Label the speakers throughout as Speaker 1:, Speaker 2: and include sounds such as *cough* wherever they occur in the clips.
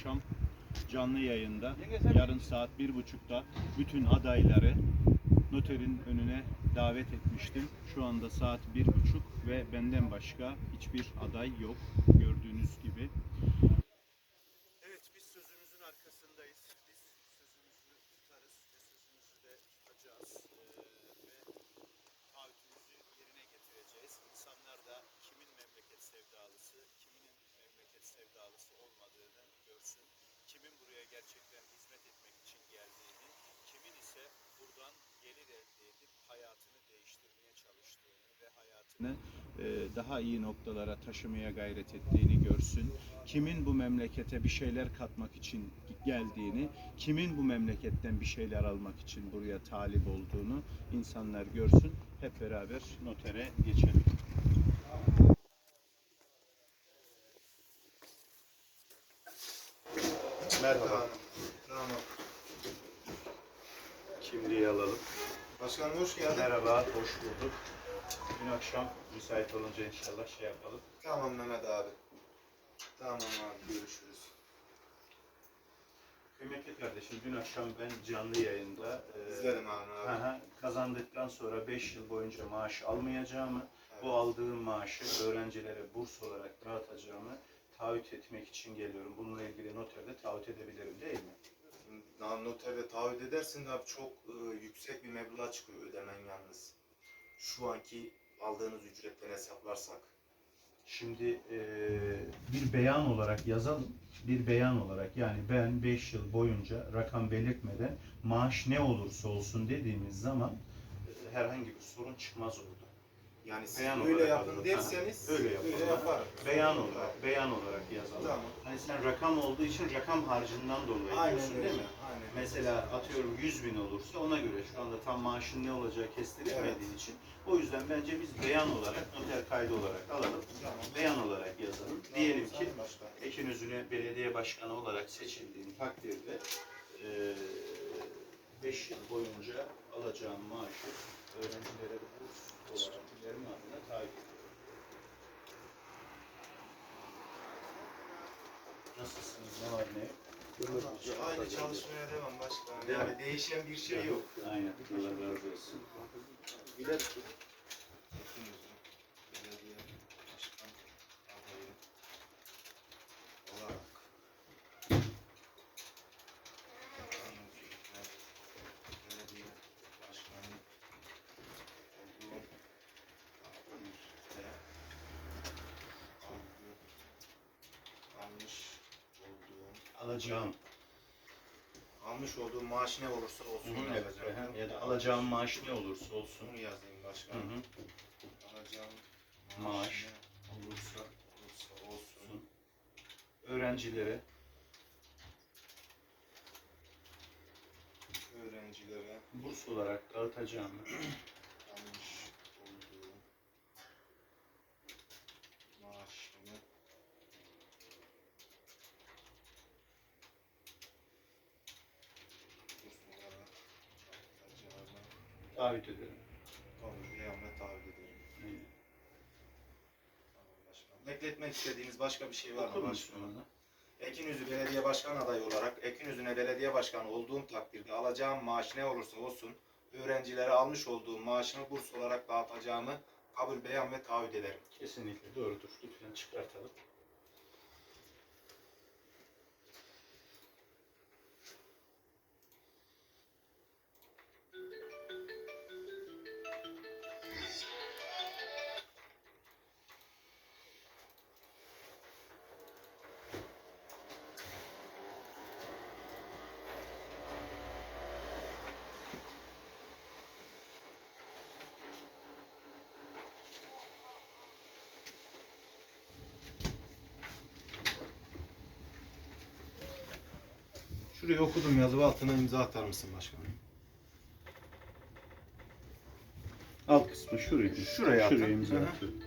Speaker 1: akşam canlı yayında yarın saat bir buçukta bütün adayları noterin önüne davet etmiştim. Şu anda saat bir buçuk ve benden başka hiçbir aday yok gördüğünüz gibi. Görsün. Kimin buraya gerçekten hizmet etmek için geldiğini, kimin ise buradan gelir elde edip hayatını değiştirmeye çalıştığını ve hayatını e, daha iyi noktalara taşımaya gayret ettiğini görsün. Kimin bu memlekete bir şeyler katmak için geldiğini, kimin bu memleketten bir şeyler almak için buraya talip olduğunu insanlar görsün. Hep beraber notere geçelim. Merhaba.
Speaker 2: Tamam.
Speaker 1: Kimliği alalım.
Speaker 2: Başkanım hoş geldin.
Speaker 1: Merhaba, hoş bulduk. Dün akşam müsait olunca inşallah şey yapalım.
Speaker 2: Tamam Mehmet abi. Tamam abi görüşürüz.
Speaker 1: Kıymetli kardeşim, dün akşam ben canlı yayında e,
Speaker 2: İzlerim abi.
Speaker 1: Hı kazandıktan sonra 5 yıl boyunca maaş almayacağımı, bu aldığım maaşı öğrencilere burs olarak dağıtacağımı taahhüt etmek için geliyorum. Bununla ilgili noterde taahhüt edebilirim değil mi?
Speaker 2: Noterde taahhüt edersin de abi çok e, yüksek bir meblağ çıkıyor ödemen yalnız. Şu anki aldığınız ücretten hesaplarsak.
Speaker 1: Şimdi e, bir beyan olarak yazalım. Bir beyan olarak yani ben 5 yıl boyunca rakam belirtmeden maaş ne olursa olsun dediğimiz zaman e, herhangi bir sorun çıkmaz orada.
Speaker 2: Yani siz
Speaker 1: Beyan
Speaker 2: öyle
Speaker 1: olarak
Speaker 2: yapın derseniz
Speaker 1: Ha, öyle
Speaker 2: öyle yaparım.
Speaker 1: Beyan olarak, beyan olarak yazalım.
Speaker 2: Tamam.
Speaker 1: Hani sen rakam olduğu için rakam harcından dolayı
Speaker 2: Aynen
Speaker 1: diyorsun
Speaker 2: öyle.
Speaker 1: değil mi?
Speaker 2: Aynen.
Speaker 1: Mesela atıyorum 100 bin olursa ona göre şu anda tam maaşın ne olacağı kestirilmediği için o yüzden bence biz beyan olarak noter kaydı olarak alalım.
Speaker 2: Tamam.
Speaker 1: Beyan olarak yazalım.
Speaker 2: Tamam,
Speaker 1: Diyelim ki
Speaker 2: Başkan.
Speaker 1: Ekinözü'ne belediye başkanı olarak seçildiğin takdirde 5 yıl boyunca alacağım maaşı öğrencilere burs olarak verim adına taahhüt ediyorum. Nasılsınız? Ne var ne yok?
Speaker 2: Aynı çalışmaya devam başkanım. Yani değişen bir şey yok.
Speaker 1: Aynen. Allah razı olsun.
Speaker 2: Hepimizin belediye başkan adayı olarak Anadolu'da belediye başkanı olduğum takdirde algı- almış olduğum
Speaker 1: Alacağım.
Speaker 2: almış olduğum maaş ne olursa olsun
Speaker 1: Evet.
Speaker 2: yazacağım.
Speaker 1: Ya da alacağım maaş ne olursa olsun.
Speaker 2: Bunu yazayım başkanım.
Speaker 1: hı.
Speaker 2: Alacağım
Speaker 1: Maaş.
Speaker 2: maaş ne olursa olursa olsun.
Speaker 1: Öğrencilere
Speaker 2: Öğrencilere
Speaker 1: burs olarak dağıtacağım. *clears throat*
Speaker 2: almış olduğu maaşını kurslara atacağını Beyanla taahhüt ederim.
Speaker 1: Aynen.
Speaker 2: Tamam başkanım. Bekletmek istediğiniz başka bir şey var mı başkanım? Ekinüzü Belediye Başkan adayı olarak Ekinüzü'ne belediye başkanı olduğum takdirde alacağım maaş ne olursa olsun öğrencilere almış olduğum maaşını burs olarak dağıtacağımı kabul beyan ve taahhüt ederim.
Speaker 1: Kesinlikle doğrudur. Lütfen çıkartalım.
Speaker 2: Şurayı okudum yazı altına imza atar mısın başkanım?
Speaker 1: Alt kısmı şuraya.
Speaker 2: Şuraya atın.
Speaker 1: Şuraya imza atıyorum.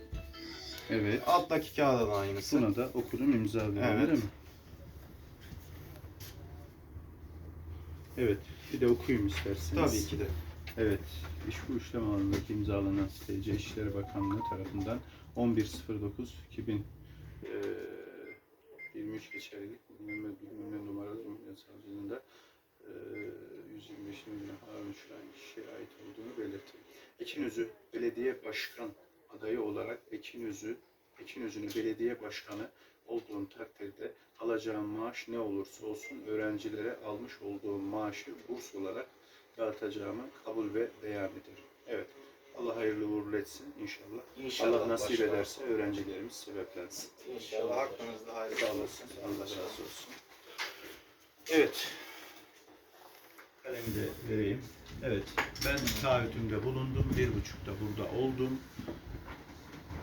Speaker 1: Evet.
Speaker 2: Alttaki kağıda da aynısı.
Speaker 1: Buna da okudum imzalıyorum
Speaker 2: Evet.
Speaker 1: değil mi? Evet. Bir de okuyayım isterseniz.
Speaker 2: Tabii ki de.
Speaker 1: Evet. İş bu işlem alanındaki imzalanan TC İşleri Bakanlığı tarafından 11.09.2023 geçerlilik bilmem Cumhuriyet Savcılığında 125 milyon harun düşüren kişiye ait olduğunu belirtti. Ekinözü belediye başkan adayı olarak Ekinözü Ekinözü'nün belediye başkanı olduğum takdirde alacağım maaş ne olursa olsun öğrencilere almış olduğum maaşı burs olarak dağıtacağımı kabul ve beyan ederim. Evet. Allah hayırlı uğurlu etsin inşallah.
Speaker 2: inşallah
Speaker 1: Allah nasip
Speaker 2: başlar.
Speaker 1: ederse öğrencilerimiz sebeplensin.
Speaker 2: İnşallah hakkınızda hayırlı
Speaker 1: olsun. Allah razı olsun. Evet. Kalemi de vereyim. Evet. Ben taahhütümde bulundum. Bir buçukta burada oldum.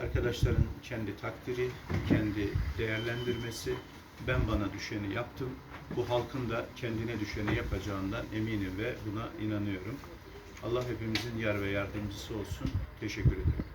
Speaker 1: Arkadaşların kendi takdiri, kendi değerlendirmesi. Ben bana düşeni yaptım. Bu halkın da kendine düşeni yapacağından eminim ve buna inanıyorum. Allah hepimizin yar ve yardımcısı olsun. Teşekkür ederim.